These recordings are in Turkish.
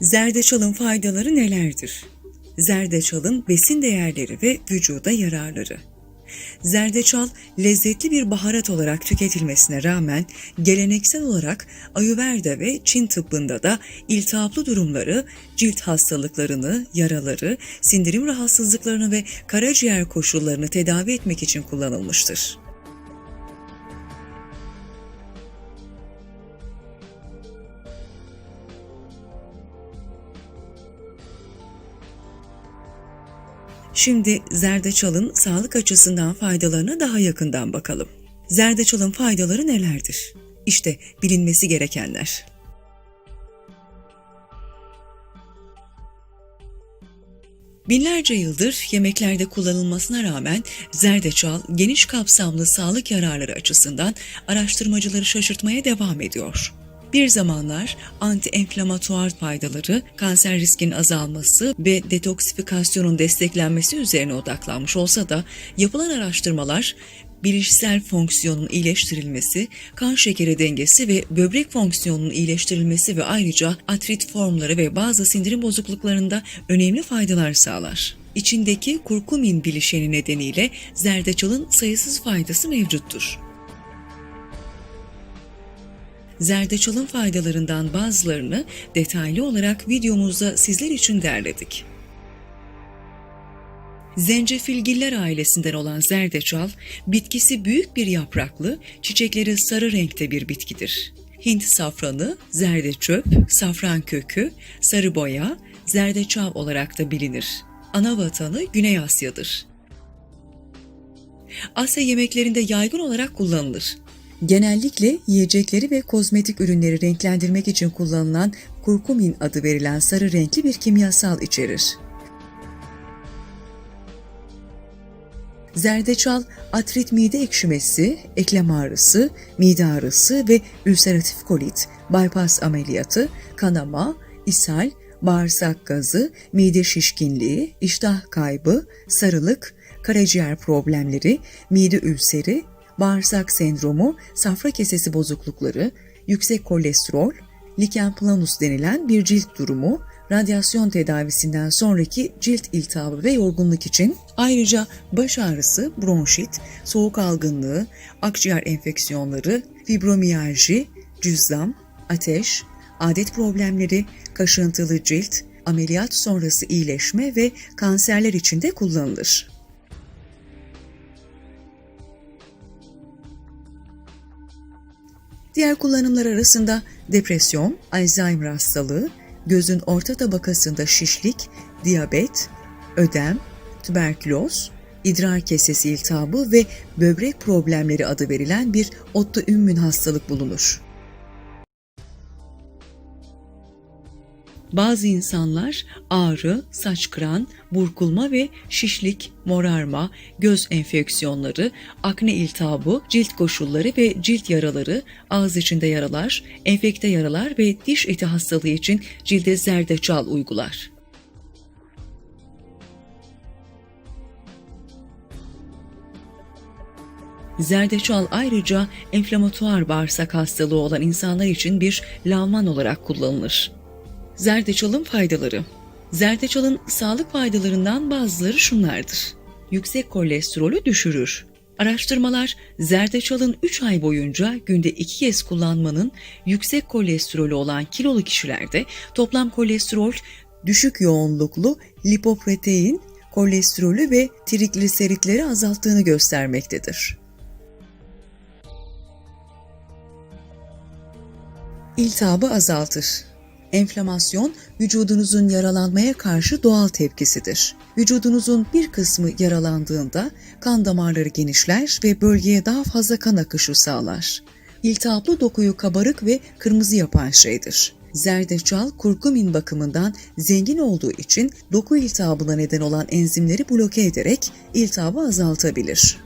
Zerdeçalın faydaları nelerdir? Zerdeçalın besin değerleri ve vücuda yararları. Zerdeçal lezzetli bir baharat olarak tüketilmesine rağmen geleneksel olarak Ayurveda ve Çin tıbbında da iltihaplı durumları, cilt hastalıklarını, yaraları, sindirim rahatsızlıklarını ve karaciğer koşullarını tedavi etmek için kullanılmıştır. Şimdi zerdeçalın sağlık açısından faydalarına daha yakından bakalım. Zerdeçalın faydaları nelerdir? İşte bilinmesi gerekenler. Binlerce yıldır yemeklerde kullanılmasına rağmen zerdeçal geniş kapsamlı sağlık yararları açısından araştırmacıları şaşırtmaya devam ediyor. Bir zamanlar anti-enflamatuar faydaları, kanser riskinin azalması ve detoksifikasyonun desteklenmesi üzerine odaklanmış olsa da yapılan araştırmalar bilişsel fonksiyonun iyileştirilmesi, kan şekeri dengesi ve böbrek fonksiyonunun iyileştirilmesi ve ayrıca artrit formları ve bazı sindirim bozukluklarında önemli faydalar sağlar. İçindeki kurkumin bileşeni nedeniyle zerdeçalın sayısız faydası mevcuttur. Zerdeçalın faydalarından bazılarını detaylı olarak videomuzda sizler için derledik. Zencefilgiller ailesinden olan zerdeçal, bitkisi büyük bir yapraklı, çiçekleri sarı renkte bir bitkidir. Hint safranı, zerdeçöp, safran kökü, sarı boya, zerdeçal olarak da bilinir. Ana vatanı Güney Asya'dır. Asya yemeklerinde yaygın olarak kullanılır. Genellikle yiyecekleri ve kozmetik ürünleri renklendirmek için kullanılan kurkumin adı verilen sarı renkli bir kimyasal içerir. Zerdeçal, atrit mide ekşimesi, eklem ağrısı, mide ağrısı ve ülseratif kolit, bypass ameliyatı, kanama, ishal, bağırsak gazı, mide şişkinliği, iştah kaybı, sarılık, karaciğer problemleri, mide ülseri, bağırsak sendromu, safra kesesi bozuklukları, yüksek kolesterol, liken planus denilen bir cilt durumu, radyasyon tedavisinden sonraki cilt iltihabı ve yorgunluk için ayrıca baş ağrısı, bronşit, soğuk algınlığı, akciğer enfeksiyonları, fibromiyalji, cüzdan, ateş, adet problemleri, kaşıntılı cilt, ameliyat sonrası iyileşme ve kanserler için de kullanılır. Diğer kullanımlar arasında depresyon, Alzheimer hastalığı, gözün orta tabakasında şişlik, diyabet, ödem, tüberküloz, idrar kesesi iltihabı ve böbrek problemleri adı verilen bir otoimmün hastalık bulunur. Bazı insanlar ağrı, saç kıran, burkulma ve şişlik, morarma, göz enfeksiyonları, akne iltihabı, cilt koşulları ve cilt yaraları, ağız içinde yaralar, enfekte yaralar ve diş eti hastalığı için cilde zerdeçal uygular. Zerdeçal ayrıca enflamatuar bağırsak hastalığı olan insanlar için bir lavman olarak kullanılır. Zerdeçalın faydaları Zerdeçalın sağlık faydalarından bazıları şunlardır. Yüksek kolesterolü düşürür. Araştırmalar zerdeçalın 3 ay boyunca günde 2 kez kullanmanın yüksek kolesterolü olan kilolu kişilerde toplam kolesterol, düşük yoğunluklu lipoprotein, kolesterolü ve trigliseritleri azalttığını göstermektedir. İltihabı azaltır. Enflamasyon, vücudunuzun yaralanmaya karşı doğal tepkisidir. Vücudunuzun bir kısmı yaralandığında kan damarları genişler ve bölgeye daha fazla kan akışı sağlar. İltihaplı dokuyu kabarık ve kırmızı yapan şeydir. Zerdeçal, kurkumin bakımından zengin olduğu için doku iltihabına neden olan enzimleri bloke ederek iltihabı azaltabilir.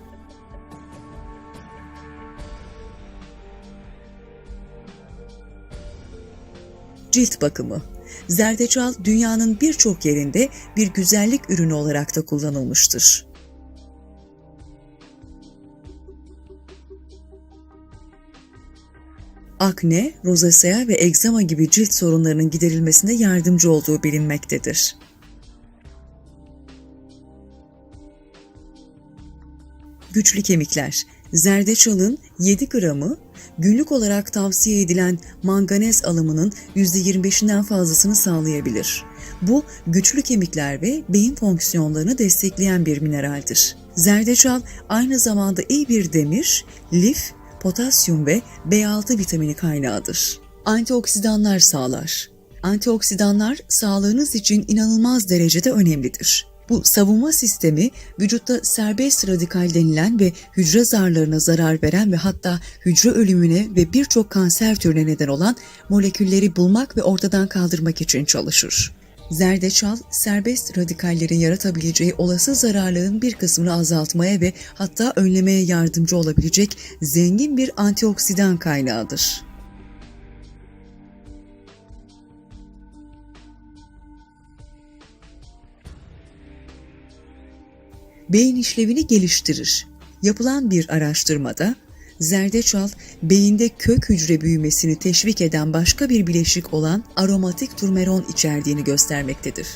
Cilt bakımı Zerdeçal dünyanın birçok yerinde bir güzellik ürünü olarak da kullanılmıştır. akne, rozasea ve egzama gibi cilt sorunlarının giderilmesinde yardımcı olduğu bilinmektedir. Güçlü kemikler. Zerdeçalın 7 gramı günlük olarak tavsiye edilen manganez alımının %25'inden fazlasını sağlayabilir. Bu güçlü kemikler ve beyin fonksiyonlarını destekleyen bir mineraldir. Zerdeçal aynı zamanda iyi bir demir, lif, potasyum ve B6 vitamini kaynağıdır. Antioksidanlar sağlar. Antioksidanlar sağlığınız için inanılmaz derecede önemlidir. Bu savunma sistemi vücutta serbest radikal denilen ve hücre zarlarına zarar veren ve hatta hücre ölümüne ve birçok kanser türüne neden olan molekülleri bulmak ve ortadan kaldırmak için çalışır. Zerdeçal, serbest radikallerin yaratabileceği olası zararların bir kısmını azaltmaya ve hatta önlemeye yardımcı olabilecek zengin bir antioksidan kaynağıdır. Beyin işlevini geliştirir. Yapılan bir araştırmada zerdeçal beyinde kök hücre büyümesini teşvik eden başka bir bileşik olan aromatik turmeron içerdiğini göstermektedir.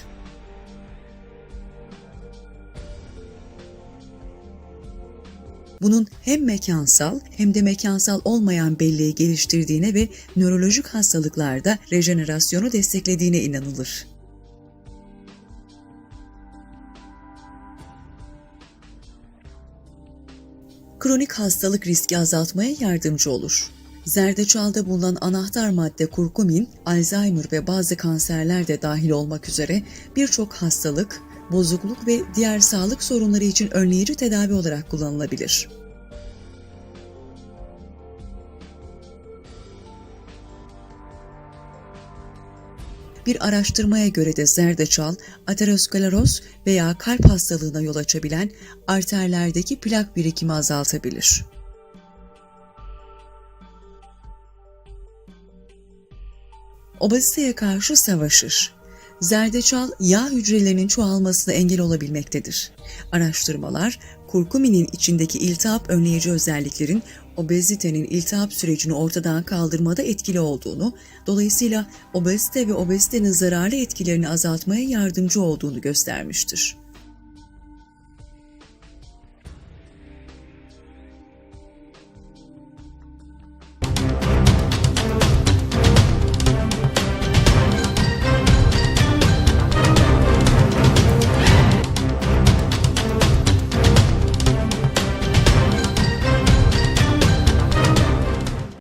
Bunun hem mekansal hem de mekansal olmayan belleği geliştirdiğine ve nörolojik hastalıklarda rejenerasyonu desteklediğine inanılır. Kronik hastalık riski azaltmaya yardımcı olur. Zerdeçalda bulunan anahtar madde kurkumin, Alzheimer ve bazı kanserler de dahil olmak üzere birçok hastalık, bozukluk ve diğer sağlık sorunları için önleyici tedavi olarak kullanılabilir. Bir araştırmaya göre de zerdeçal, ateroskleroz veya kalp hastalığına yol açabilen arterlerdeki plak birikimi azaltabilir. Obeziteye karşı savaşır. Zerdeçal yağ hücrelerinin çoğalmasına engel olabilmektedir. Araştırmalar, kurkuminin içindeki iltihap önleyici özelliklerin obezitenin iltihap sürecini ortadan kaldırmada etkili olduğunu, dolayısıyla obezite ve obezitenin zararlı etkilerini azaltmaya yardımcı olduğunu göstermiştir.